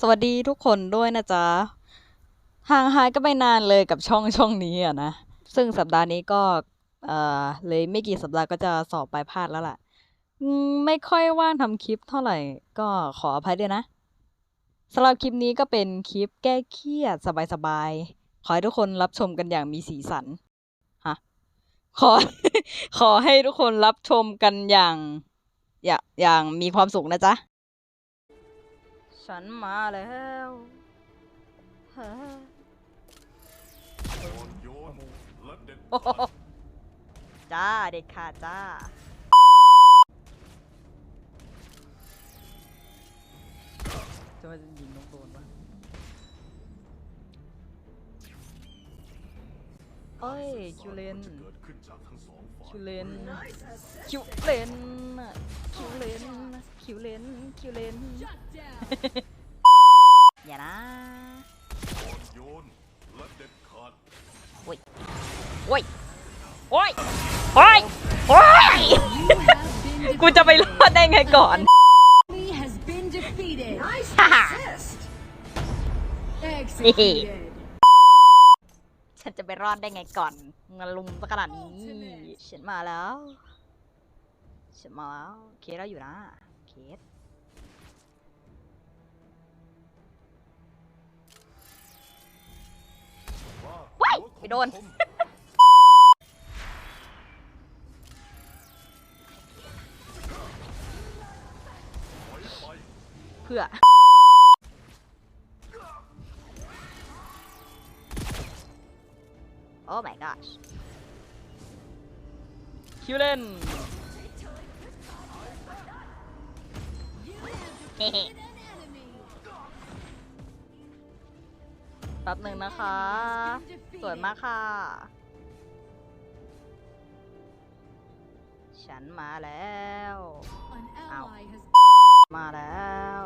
สวัสดีทุกคนด้วยนะจ๊ะ ห่างหายก็ไม่นานเลยกับช่องช่องนี้อะนะ ซึ่งสัปดาห์นี้ก็เอ่อเลยไม่กี่สัปดาห์ก็จะสอบปลายภาคแล้วล่ะไม่ค่อยว่างทำคลิปเท่าไหร่ก็ขออภัยด้วยนะสำหรับคลิปนี้ก็เป็นคลิปแก้เครียดสบายๆ ขอให้ทุกคนรับชมกันอย่างมีสีสันฮะขอ ขอให้ทุกคนรับชมกันอย่าง อย่างอย่างมีความสุขนะจ๊ะ ฉันมาแล้วฮะอ่อนโยนและเด็ดโอ้โหจ้าเด็ดขาดจ้า จะมายิงน้องโดนปะเอ้ยคิวเลนจะเกิดขึ้นจากทั้งสองฝ่าย คิวเลน คิวเลนน่ะคิวเลน คิวเลนคิวเลนอย่านะอ่อนโยนและเด็ดขาดโอ้ยโอ้ยโอ้ยโอ้ยโอ้ยกูจะไปรอดได้ไงก่อน enemy has been defeated. Nice assist. Executed. ฉันจะไปรอดได้ไงก่อนมาลุมซะขนาดนี้ ฉันมาแล้ว ฉันมาแล้ว เคสเราอยู่นะเค สว้ายไปโดนถอยไปเพื่อ โอ้ my gosh คิวเลน แป๊บหนึ่งนะคะ สวยมากค่ะ ฉันมาแล้ว An ally has มาแล้ว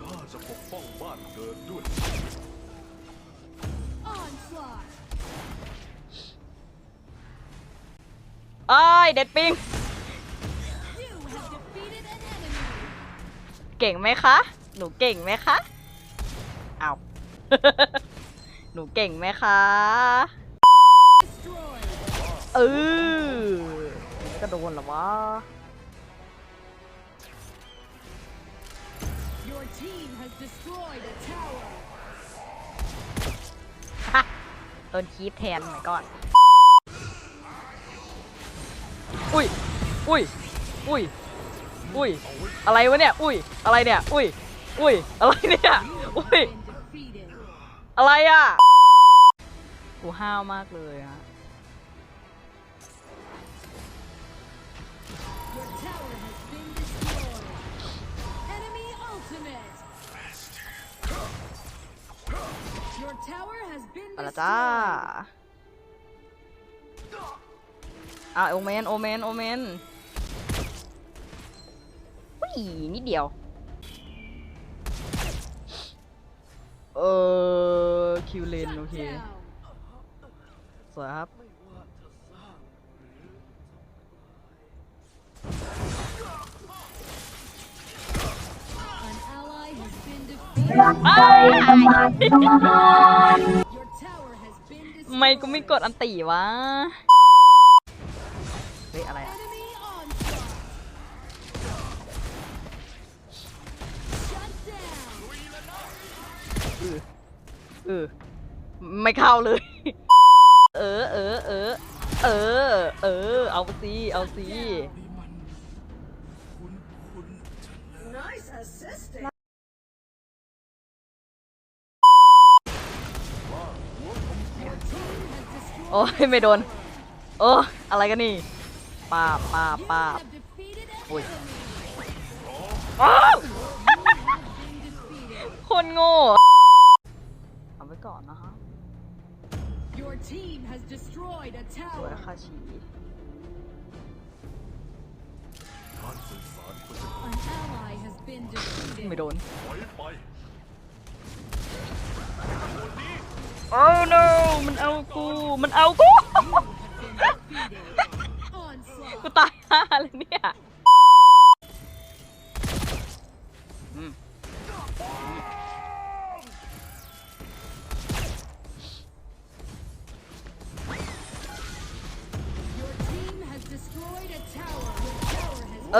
ข้าจะปกป้องบ้านเกิดด้วย onslaught. เอ้ เก่งไหมคะ หนูเก่งไหมคะเอาหนูเก่งไหมคะ Destroyed. เออก็โดนเหรอวะ Your team has destroyed a tower. โดนคีบแทนไหมก่อน อุ้ย อุ้ย อุ้ย อุ้ย อะไรวะเนี่ย อุ้ย อะไรเนี่ย อุ้ย อุ้ย อะไรเนี่ย อุ้ย Been defeated. อะไรอะ กูห้าวมากเลยอะ Your tower has been destroyed. Enemy ultimate. Your tower has been ไปละจ้า destroyed. อะโอเมน โอเมน โอเมน อุ้ยนิดเดียว เออคิวเลนโอ Shut เค down. สวยครับ An ally has been defeated. อ้าย Your tower has been ทำไมกูไม่กด destroyed. อันตีวะ เฮ้ยอะไรอะ เออเออไม่เข้าเลย เออเออเออเออ เออ เอาสิเอาสิโอ้ยไม่โดน โอ้อะไรกันนี่ป้าป้าป้าบ have defeated an Ui. enemy. อ้าคนโง่ เอาไว้ก่อนนะฮะ Your team has destroyed a สวย tower. ค่ะชีการสื่อสารควรจะ An ally has been ไม่ defeated. โดนถอยไปโอ้ no มันเอากู มันเอากู Onslaught. กูตายห่าเลยเนี่ย เอ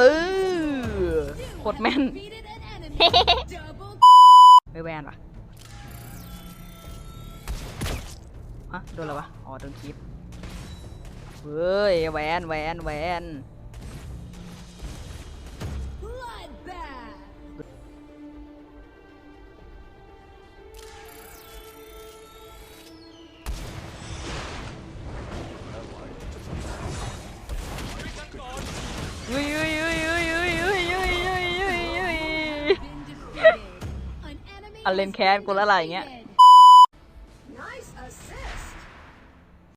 อโคตรแม่นไม่แวนปะฮะโดนอะไรวะ อ๋อ โดนคลิปเฮ้ย แวนแวนแวนเฮ้ย อะเลนแคสกูแล้วอะไรอย่างเงี้ย